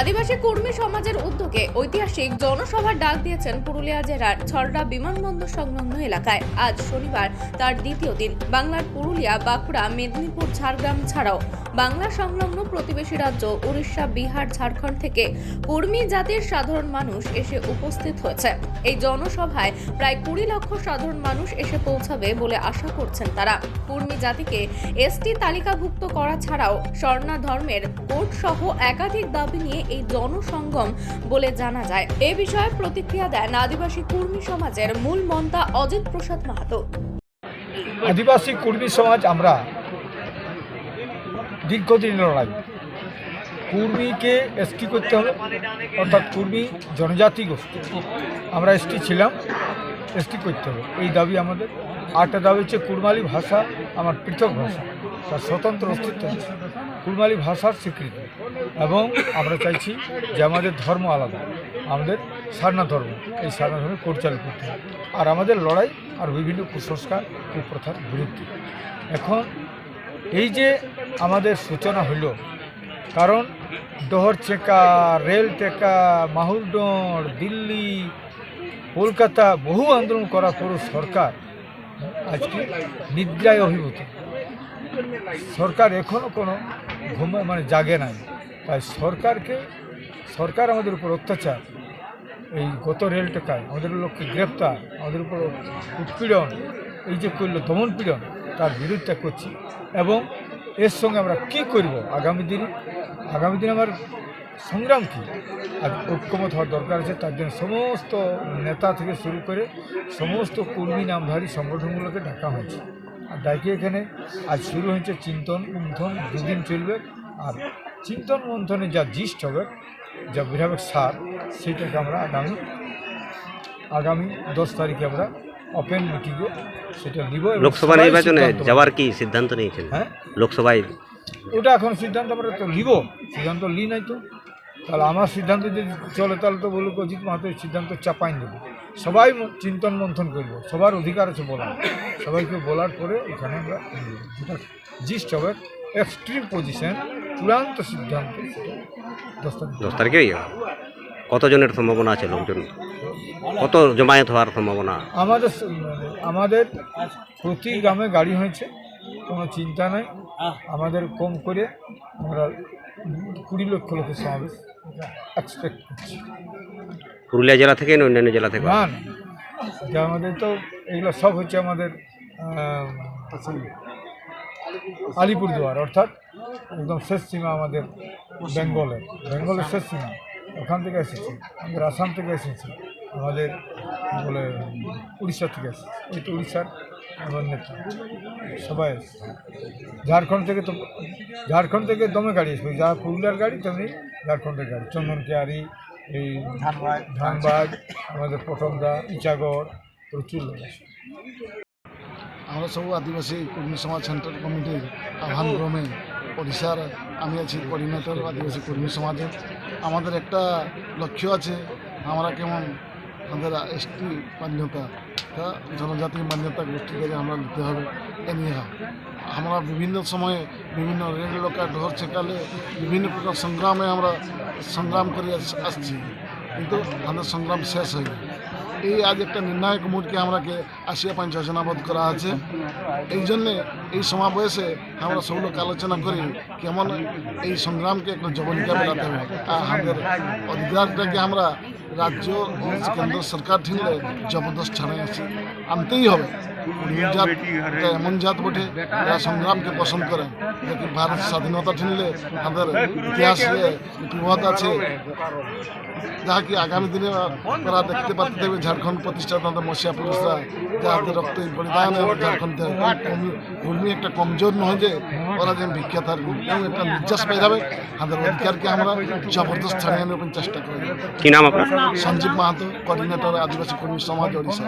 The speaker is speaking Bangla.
আদিবাসী কর্মী সমাজের উদ্যোগে ঐতিহাসিক জনসভার ডাক দিয়েছেন পুরুলিয়া জেলার ছড়ড়া বিমানবন্দর সংলগ্ন এলাকায়। আজ শনিবার তার দ্বিতীয় দিন। বাংলার পুরুলিয়া, বাঁকুড়া, মেদিনীপুর, ঝাড়গ্রাম ছাড়াও বাংলা সংলগ্ন প্রতিবেশী রাজ্য উড়িষ্যা, বিহার, ঝাড়খণ্ড থেকে কর্মী জাতির সাধারণ মানুষ এসে উপস্থিত হয়েছে। এই জনসভায় প্রায় কুড়ি লক্ষ সাধারণ মানুষ এসে পৌঁছাবে বলে আশা করছেন তারা। কর্মী জাতিকে এসটি তালিকাভুক্ত করা ছাড়াও স্বর্ণা ধর্মের কোর্ট সহ একাধিক দাবি নিয়ে এই জনসঙ্গম বলে জানা যায়। এ বিষয়ে প্রতিক্রিয়া দেন আদিবাসী কর্মী সমাজের মূল মন্তা অজিত প্রসাদ মাহাতো। আদিবাসী কর্মী সমাজ আমরা দীর্ঘদিন লড়াই। কুর্মীকে এসটি করতে হবে, অর্থাৎ কুর্মী জনজাতি গোষ্ঠী। আমরা এসটি ছিলাম, এসটি করতে হবে। এই দাবি আমাদের। আরেকটা দাবি হচ্ছে কুড়মালি ভাষা আমার পৃথক ভাষা, তার স্বতন্ত্র অস্তিত্ব আছে। কুড়মালি ভাষার স্বীকৃতি। এবং আমরা চাইছি যে আমাদের ধর্ম আলাদা, আমাদের সারনা ধর্ম, এই সারনা ধর্মে পরিচালিত করতে হবে। আর আমাদের লড়াই আর বিভিন্ন কুসংস্কার, কুপ্রথার বিরুদ্ধে। এখন এই যে আমাদের সূচনা হইল। কারণ ডহর চেকা, রেল টেকা মাহুরডোঁড় দিল্লি, কলকাতা বহু আন্দোলন করার পরও সরকার আজকে নিদ্রায় অভিভূত। সরকার এখনও কোনো ঘুমে মানে জাগে নাই। তাই সরকারকে, সরকার আমাদের উপর অত্যাচার, এই গত রেল টেকায় আমাদের লোককে গ্রেপ্তার, আমাদের উপর উৎপীড়ন, এই যে করল দমন পীড়ন, তার বিরুদ্ধে করছি এবং এর সঙ্গে আমরা কি করব? আগামী দিনে আগামী দিনে আমার সংগ্রাম কী? আর ঐক্যমত হওয়ার দরকার আছে, তার জন্য সমস্ত নেতা থেকে শুরু করে সমস্ত কর্মী নামধারী সংগঠনগুলোকে ডাকা হয়েছে। আর ডাকি এখানে, আজ শুরু হয়েছে চিন্তন মন্থন দুদিন চলবে। আর চিন্তন মন্থনে যা জিস্ট হবে, যা বিধায়ক সার সেটাকে আমরা আগামী আগামী দশ তারিখে আমরা ওপেন মিটিংয়ে সেটা নিব লোকসভা নির্বাচনে যাওয়ার কি সিদ্ধান্ত নিয়েছেন? হ্যাঁ। লোকসভায়? ওটা এখন সিদ্ধান্ত আমরা তো নিব। সিদ্ধান্ত লি নাই তো। তাহলে আমার সিদ্ধান্ত যদি চলে তাহলে তো বলুক অজিত মাহাতো এই সিদ্ধান্ত চাপাই দেবো সবাই চিন্তন মন্থন করব। সবার অধিকার আছে বলার। সবাইকে বলার পরে এখানে আমরা যেটা জিস্ট হবে এক্সট্রিম পজিশন চূড়ান্ত সিদ্ধান্ত দশ তারিখ। দশ তারিখে কতজনের সম্ভাবনা আছে লোকজন? কত জমায়েত হওয়ার সম্ভাবনা? আমাদের আমাদের প্রতি গ্রামে গাড়ি হয়েছে কোনো চিন্তা নাই। আমাদের কম করে আমরা কুড়ি লক্ষ লোকের সমাবেশ এক্সপেক্ট করছি। পুরুলিয়া জেলা থেকে না অন্যান্য জেলা থেকে? না না। আমাদের তো এগুলো সব হচ্ছে আমাদের আলিপুরদুয়ার অর্থাৎ একদম শেষ সীমা আমাদের বেঙ্গলের বেঙ্গলের শেষ সীমা। ওখান থেকে এসেছি আমাদের আসাম থেকে এসেছি আমাদের বলে উড়িষ্যা থেকে এসেছি। এই তো উড়িষ্যার আমার নেতা সবাই এসেছে। ঝাড়খণ্ড থেকে তো ঝাড়খণ্ড থেকে দমে গাড়ি আসবে যা পুরুলিয়ার গাড়ি তেমনি ঝাড়খণ্ডের গাড়ি চন্দন কেয়ারি এই ধানবাদ আমাদের পটমদা ইচাগড় প্রচুর লোক আছে আমরা সব আদিবাসী কর্মী সমাজ সেন্ট্রাল কমিটির আহ্বান ক্রমে ওড়িশার, আমি আছি কোঅর্ডিনেটর আদিবাসী কর্মী সমাজের। আমাদের একটা লক্ষ্য আছে, আমরা কেমন আমাদের এসটি মান্যতা, তা জনজাতি মান্যতা গোষ্ঠীকে আমরা নিতে হবে, এ নিয়ে আমরা বিভিন্ন সময়ে বিভিন্ন রেল লোকা ঢোর ছেকালে বিভিন্ন প্রকার সংগ্রামে আমরা সংগ্রাম করে আসছি। কিন্তু আমাদের সংগ্রাম শেষ হয়নি। এই আজ একটা নির্ণায়ক মুডকে আমরাকে আসিয়া পাঞ্চ যোজনাবদ্ধ করা আছে। এই জন্যে এই সমাবেশে আমরা সব লোক আলোচনা করি কেমন এই সংগ্রামকে একটা জবনিকা বেড়াতে হবে। আর আমাদের অধিকারটাকে আমরা রাজ্য কেন্দ্র সরকার ঠিনলে জবরদস্ত ছাড়াই আছে। আনতেই হবে। জাত এমন জাত বটে যারা সংগ্রামকে পছন্দ করে। যাতে ভারত স্বাধীনতা ঠিনলে আমাদের ইতিহাসে বিপদ আছে যাহাকি আগামী দিনে তারা দেখতে পাতে দেবে। ঝাড়খণ্ড প্রতিষ্ঠা তাদের মশিয়া পুরুষরা যাদের রক্ত বলিদান ঝাড়খণ্ড কর্মী একটা কমজোর নয় যে ওরা যেন বিখ্যাত তার এবং একটা নির্যাস পেয়ে যাবে। আমাদের অধিকারকে আমরা জবরদস্ত ছাড়িয়ে নেবার চেষ্টা করি। কি নাম আপনার? সঞ্জীব মাহাতো কোঅর্ডিনেটর আদিবাসী কর্মী সমাজ ওড়িশা।